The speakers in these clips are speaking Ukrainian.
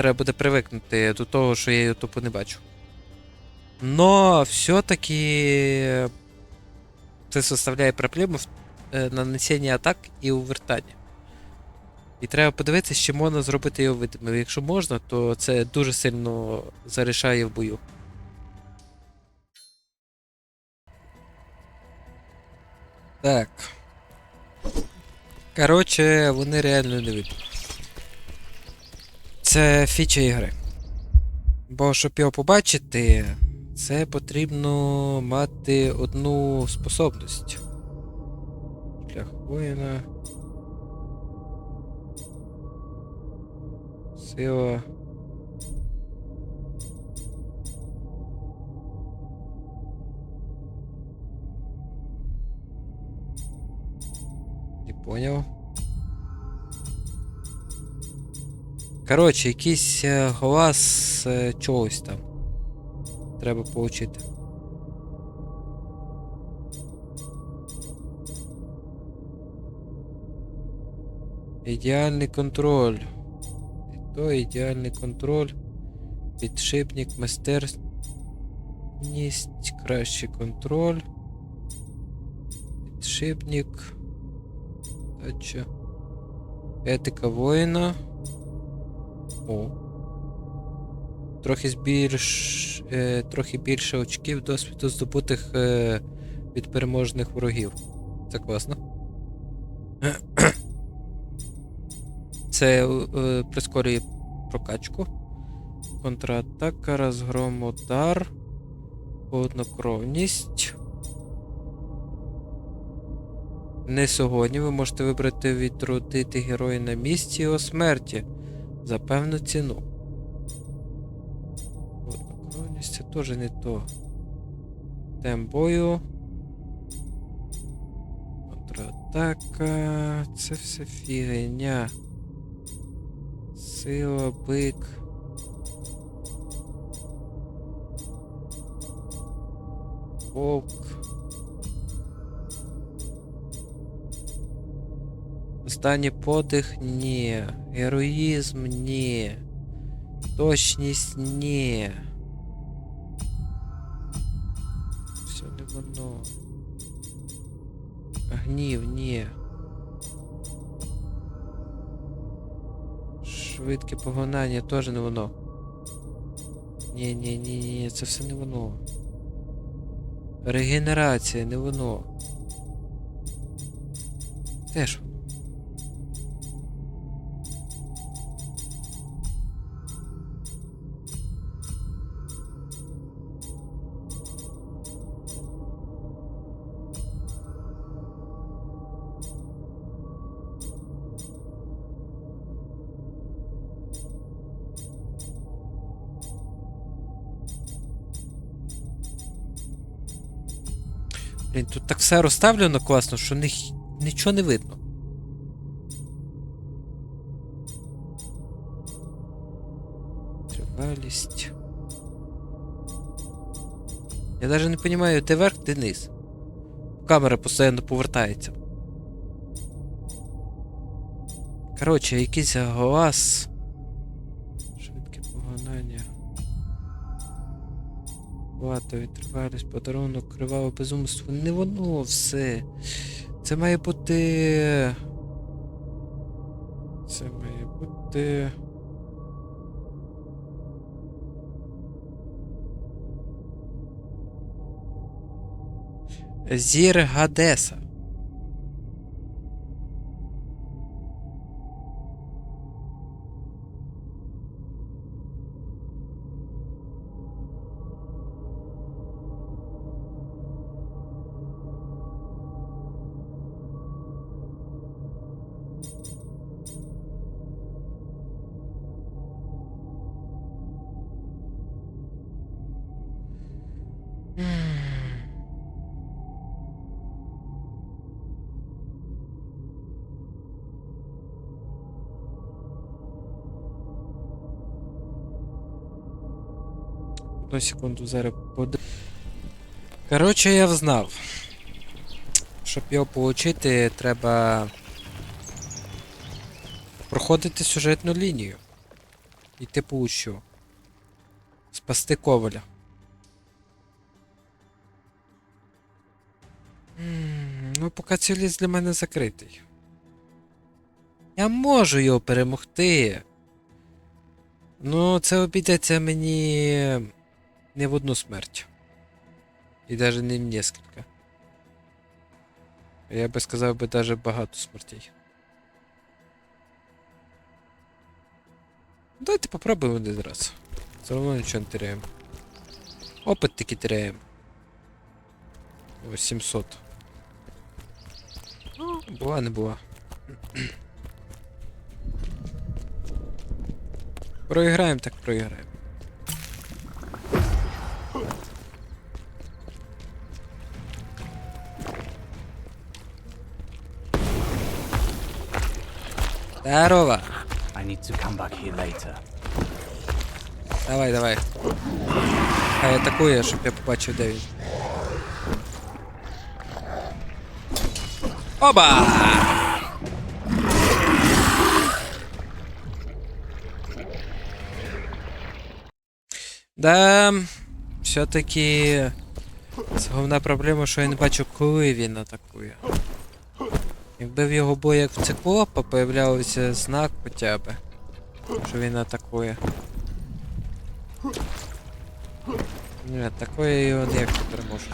Треба буде привикнути до того, що я тупо не бачу. Но все-таки це составляє проблему в е, нанесенні атак і увертання. І треба подивитися, чи можна зробити його видимим. Якщо можна, то це дуже сильно зарішає в бою. Так. Коротше, вони реально не видно. Це фіча ігри. Бо щоб його побачити, це потрібно мати одну способність. Шлях воїна. Сила. Не поняв. Коротше, якийсь е, глас е, чогось там. Треба поучити. Ідеальний контроль. І то ідеальний контроль. Підшипник, майстерність, кращий контроль. Підшипник. Дача. Етика воїна. О. Трохи збільш, е, трохи більше очків досвіду здобутих е, від переможних ворогів. Це класно. Це е, прискорює прокачку. Контратака, розгром удар. Однокровність. Не сьогодні ви можете вибрати відродити героя на місці його смерті за певну ціну. Однокровність це теж не то. Темп бою. Контратака. Це все фігня. Сила, бик. Вовк. Останній подих ні. Героїзм ні. Точність ні. Все не воно. Гнів ні. Швидке погонання теж не воно. Ні, ні, ні, ні, це все не воно. Регенерація, не воно. Теж воно. Блін, тут так все розставлено класно, що ні, нічого не видно. Тривалість. Я навіть не розумію, де верх, де низ. Камера постійно повертається. Коротше, якийсь глаз. Швидке погонання. Вато, тривалість, подарунок, криваве безумство. Не воно все. Це має бути. Це має бути. Зір Гадеса. Одну секунду зараз буде. Коротше, я взнав. Щоб його получити, треба проходити сюжетну лінію. І типу у що? Спасти коваля. Ну, поки цей ліс для мене закритий. Я можу його перемогти. Ну, це обійдеться мені не в одну смерть. І навіть не в несколько. Я би сказав би даже багато смертей. Давайте попробуємо один раз. Все одно нічого не теряємо. Опит таки теряємо. Ось 700. Ну, була, не була. Проіграємо, так проіграємо. Здорово! I need to come back here later. Давай, давай. Хай атакує, щоб я побачив, де він. Оба! Да, все-таки це головна проблема, що я не бачу, коли він атакує. Якби в його боях в циклопа появлявся знак хоча б, що він атакує. Ні, такое його не переможу.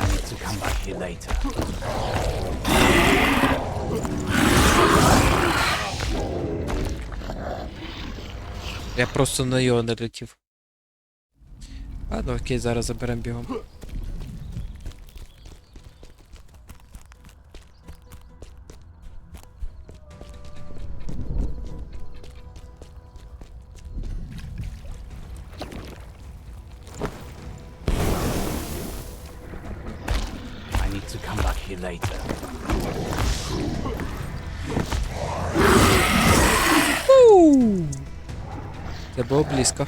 Here later. Я просто на його не летів. Ладно, окей, зараз заберемо бігом. Come later. Це було близько.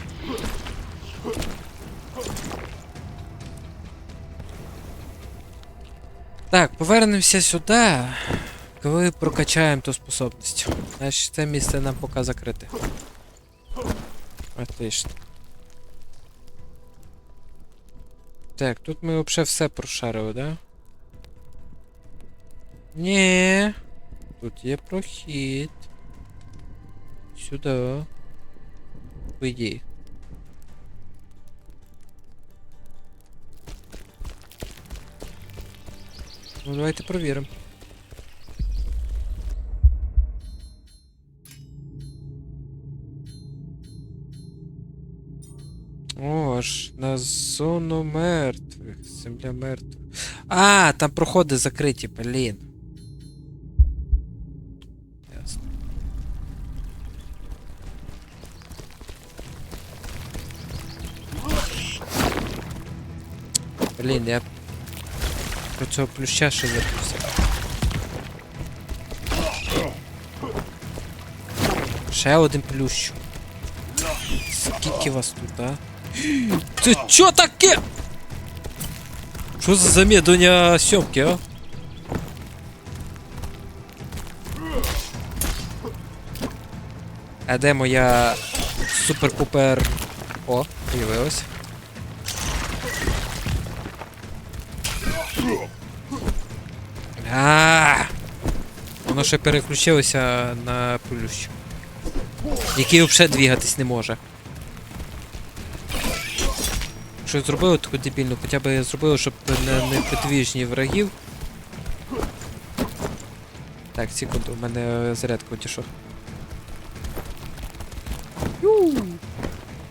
Так, повернемося сюди, коли прокачаємо ту способність. Значить, це місце нам поки закрите. Отлично. Так, тут ми взагалі все прошарили, да? Ні. Тут є прохід. Сюди. По ідеї. Ну, давайте провіримо. О, аж на зону мертвих. Земля мертвих. А, там проходи закриті, блін. Блін, я про цього плюща ще забувся. Ще один плющ. Скільки вас тут, а? Це чо таке? Що за замедлення сьомки, а? А де моя супер-пупер... О, появилась. А, Воно ще переключилося на плющ. Який взагалі двігатись не може. Що зробили таку дебільну, хоча б зробили, щоб на неподвіжні врагів. Так, секунду, у мене зарядка утішов. Ю!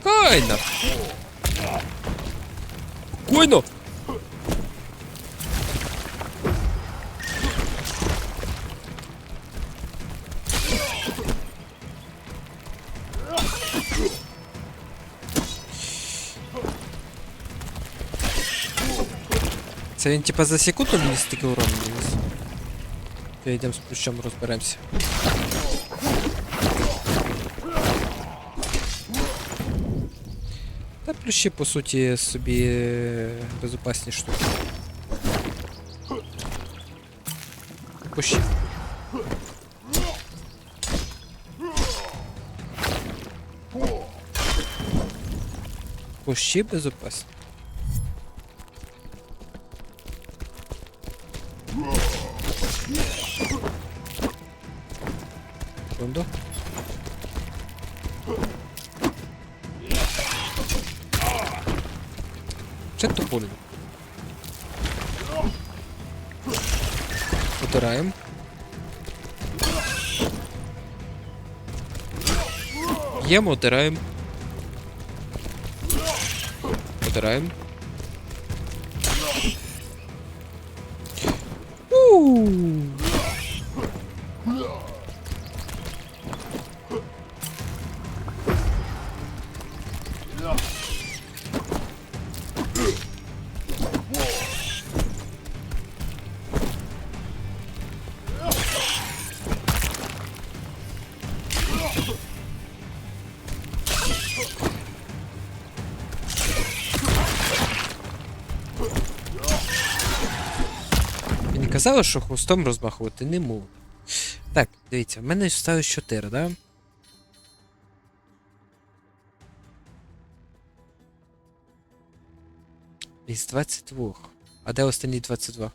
Кайно! Койно! Це він типа за секунду мені стільки урону наніс? Окей, йдемо з плющом розберемося. Та плющі, по суті, собі е, безопасні штуки. Пущі. Кущі безопасні. Ем, утираем. Утираем. Казали, що хвостом розмахувати не можна. Так, дивіться, в мене сталося 4, да? Із 22. А де останні 22?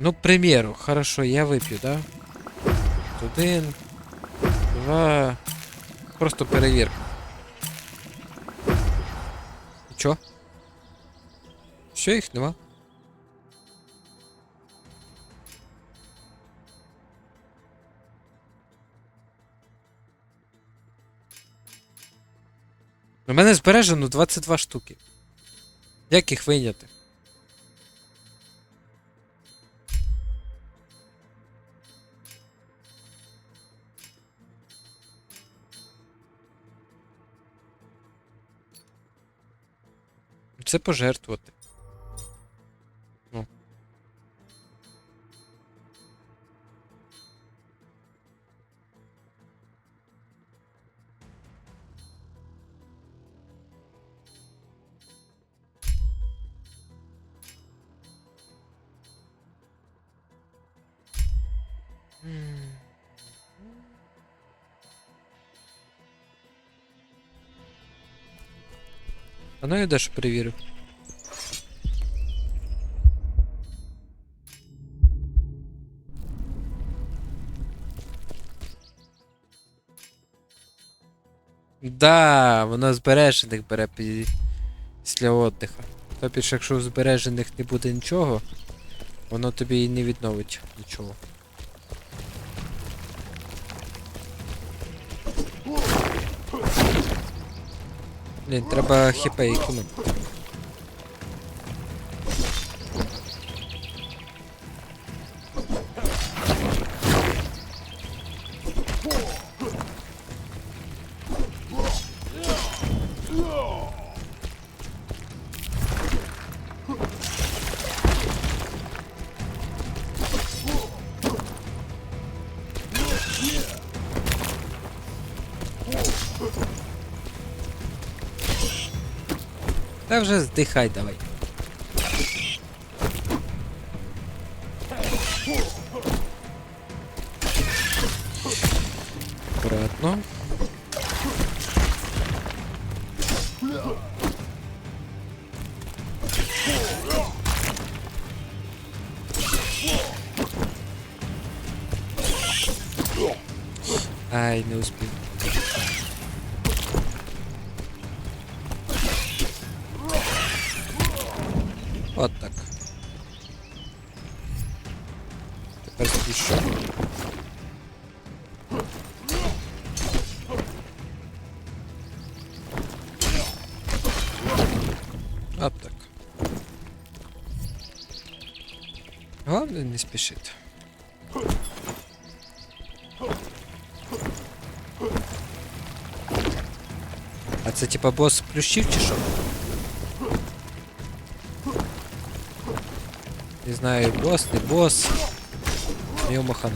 Ну, к примеру, хорошо, я выпью, да? Один, два. Просто перевірка. Чо? Все, їх нема. У мене збережено 22 штуки. Як їх вийняти? Це пожертвувати. А ну я дещо перевірю. Да, воно збережених бере після отдиха. Тобто, якщо в збережених не буде нічого, воно тобі і не відновить нічого. Блін, треба хіпей економити. Та вже здихай давай. Аккуратно. Ай, не успів. Главное не спішити. А це типа бос плющів чи що? Не знаю, бос, не бос. Його махана.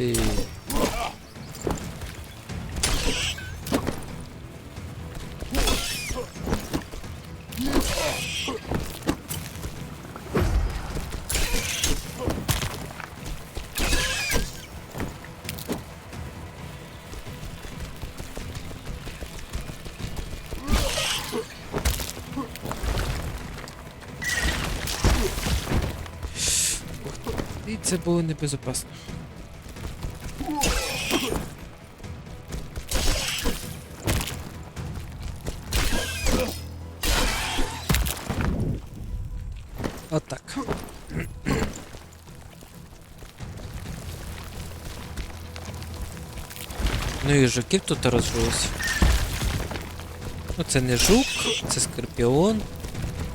Ти. І це було небезпечно. І жуків тут розвелося. Ну це не жук, це скорпіон.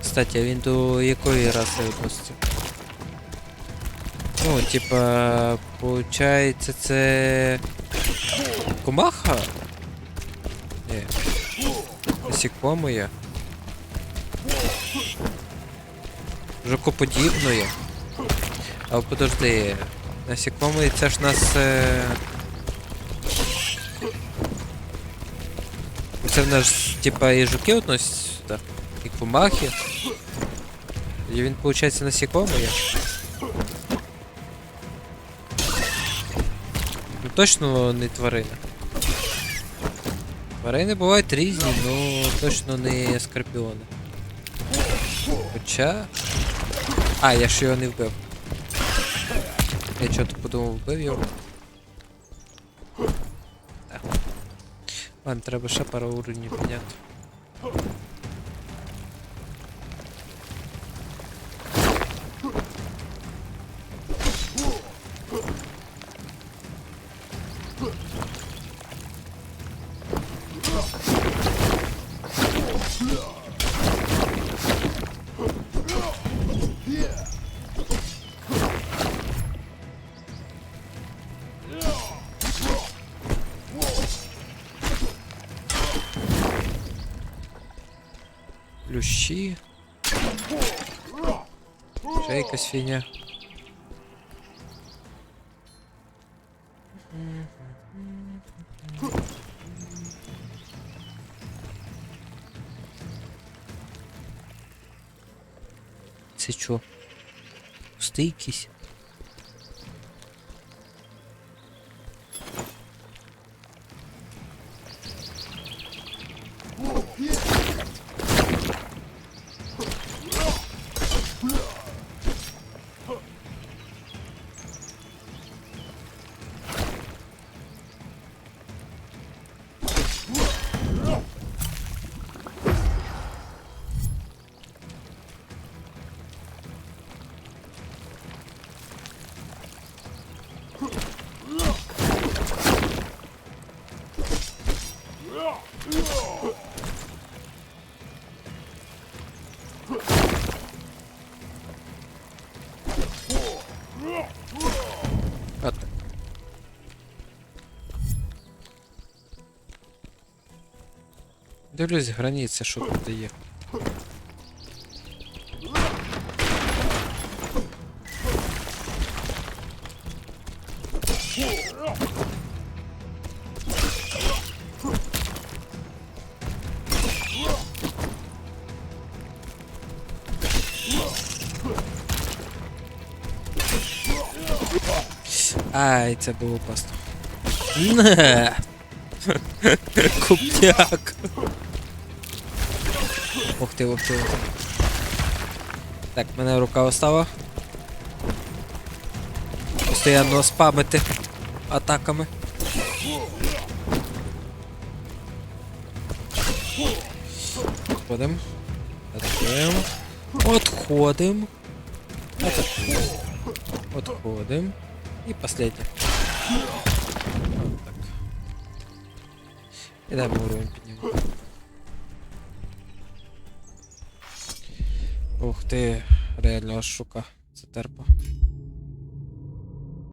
Кстати, він до якої раси відноситься? Ну, типа, получається, це. Комаха? Ні. Насікомоє. Жукоподібної. А подожди. Насікомої це ж нас. Е... Це в нас, типа, і жуки относяться сюди. І комахи. І він, виходить, насікомоє. Ну точно не тварина. Тварини бувають різні, але точно не скорпіони. Хоча. А, я ж його не вбив. Я чого-то подумав, вбив його. Ладно, треба ще пару уровнів підняти. Плющі. Ще якась фігня. Це чо? Пусти якісь? Дивлюсь границя, що тут є. Ай, це було опасно. Не. Купняк. Ух ти, ух ти, ух ти. Так, мене рука остала. Постоянно спамити атаками. Отходим. Атакуємо. Отходим. Атакуємо. Отходим. И последнее. Вот так. И дай уровень поднимем. Ты, реально шука. Це терпа.